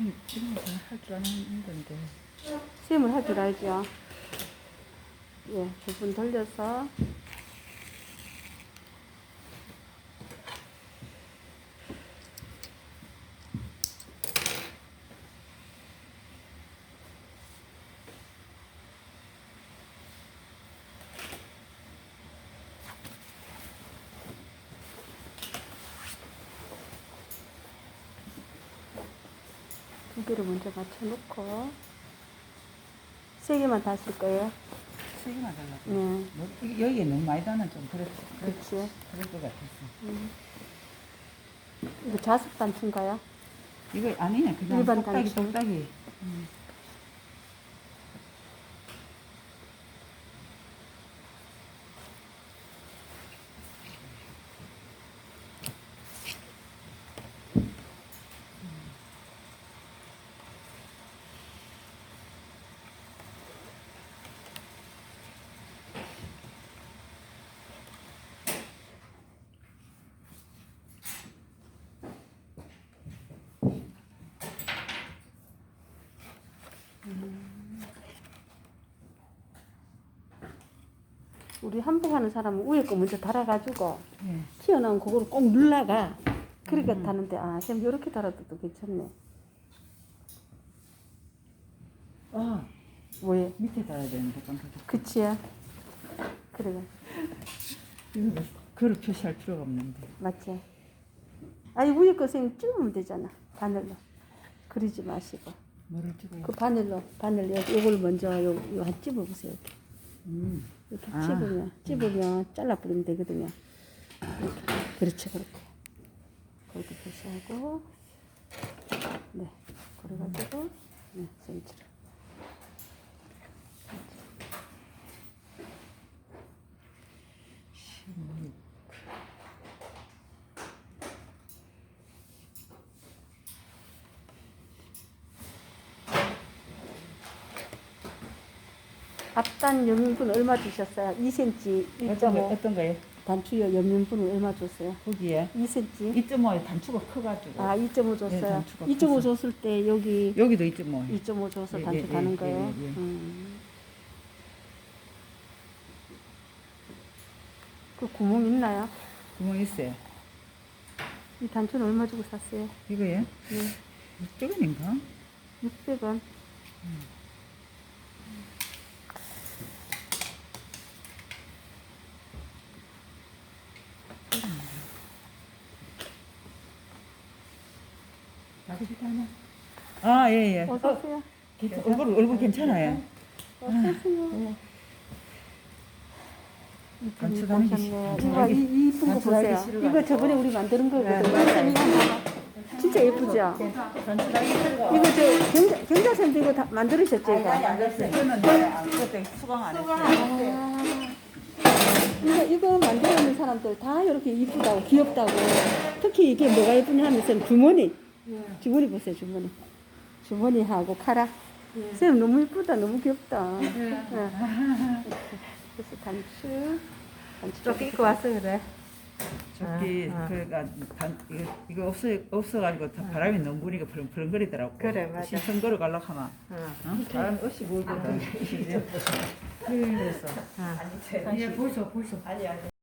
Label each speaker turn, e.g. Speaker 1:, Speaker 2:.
Speaker 1: 지금 지금 할줄 아는 건데.
Speaker 2: 쌤을 할줄 알죠? 예, 두분 돌려서 두 개를 먼저 맞춰놓고 세 개만 다쓸 거예요.
Speaker 1: 세 개만 달라고.
Speaker 2: 네,
Speaker 1: 뭐, 여기에 너무 많이 다는 좀 그렇 그럴,
Speaker 2: 그렇지.
Speaker 1: 그럴 것 같았어.
Speaker 2: 음. 이거 자습 단추인가요?
Speaker 1: 이거 아니네 그냥
Speaker 2: 일반
Speaker 1: 똑딱이
Speaker 2: 단추.
Speaker 1: 똑딱이. 음.
Speaker 2: 우리 한복하는 사람은 위에 거 먼저 달아가지고
Speaker 1: 예.
Speaker 2: 튀어나온 그거를 꼭 눌러가. 그렇게
Speaker 1: 음.
Speaker 2: 타는데 아, 쌤 이렇게 달아도 또 괜찮네.
Speaker 1: 아
Speaker 2: 왜?
Speaker 1: 밑에 달아야 되는데 깜짝이야.
Speaker 2: 그치야. 그래,
Speaker 1: 이거 그걸 표시할 필요가 없는데.
Speaker 2: 맞지? 아니 위에 거 쌤 찍으면 되잖아. 바늘로. 그리지 마시고.
Speaker 1: 뭐를 찍어요?
Speaker 2: 그 바늘로 바늘 요 요걸 먼저 요, 요한 찝어보세요.
Speaker 1: 음.
Speaker 2: 이렇게
Speaker 1: 아.
Speaker 2: 찝으면 찝으면 잘라버리면 되거든요. 이렇게. 그렇지 그렇게. 그렇게 표시하고 네 그래가지고 네 센치로. 앞단 연민분 얼마 주셨어요? 2cm
Speaker 1: 어떤 거
Speaker 2: 1.5
Speaker 1: 어떤 거예요?
Speaker 2: 단추요 연민분은 얼마 줬어요?
Speaker 1: 거기에
Speaker 2: 2cm
Speaker 1: 2.5 단추가 커가지고
Speaker 2: 아 2.5
Speaker 1: 예,
Speaker 2: 줬어요.
Speaker 1: 단추가
Speaker 2: 2.5
Speaker 1: 커서.
Speaker 2: 줬을 때 여기
Speaker 1: 여기도 2.5.
Speaker 2: 2.5 줘서
Speaker 1: 예,
Speaker 2: 단추
Speaker 1: 예,
Speaker 2: 다는
Speaker 1: 예,
Speaker 2: 거예요.
Speaker 1: 예, 예.
Speaker 2: 음. 그 구멍 있나요?
Speaker 1: 구멍 있어요.
Speaker 2: 이 단추는 얼마 주고 샀어요?
Speaker 1: 이거요?
Speaker 2: 네.
Speaker 1: 이쪽은인가?
Speaker 2: 600원.
Speaker 1: 아, 예, 예.
Speaker 2: 어서 오세요.
Speaker 1: 괜찮- 얼굴, 얼굴 괜찮아요.
Speaker 2: 어서 오세요.
Speaker 1: 단추. 싫-
Speaker 2: 이거 이, 이 이쁜 거 보세요. 이거 저번에 우리 만드는 거거든요.
Speaker 1: 네.
Speaker 2: 진짜 예쁘죠? 이거 저 경자, 경자쌤도 이거 다 만들으셨죠? 이거?
Speaker 1: 안 됐어요. 저는 그때 수강 안 했어요.
Speaker 2: 아, 이거, 이거 만들어놓는 사람들 다 이렇게 이쁘다고, 귀엽다고. 특히 이게 뭐가 예쁘냐 하면 주머니. 주머니 보세요, 주머니. 주머니하고 카라. 쌤 너무 이쁘다, 너무 귀엽다. 네. 그래서 단추. 단추
Speaker 3: 쪽 입고 왔어 그래.
Speaker 1: 저기
Speaker 3: 아, 아.
Speaker 1: 그가 단 이거 이거 없어 없어가지고 다 바람이 너무 부니까 벌렁벌렁거리더라고.
Speaker 3: 그래, 맞아.
Speaker 1: 신청 걸어 가려고 하면
Speaker 3: 어.
Speaker 1: 어? 바람 없이 불거든. 그래서
Speaker 3: 어.
Speaker 1: 이제 보이소 보이소. 아니 아니.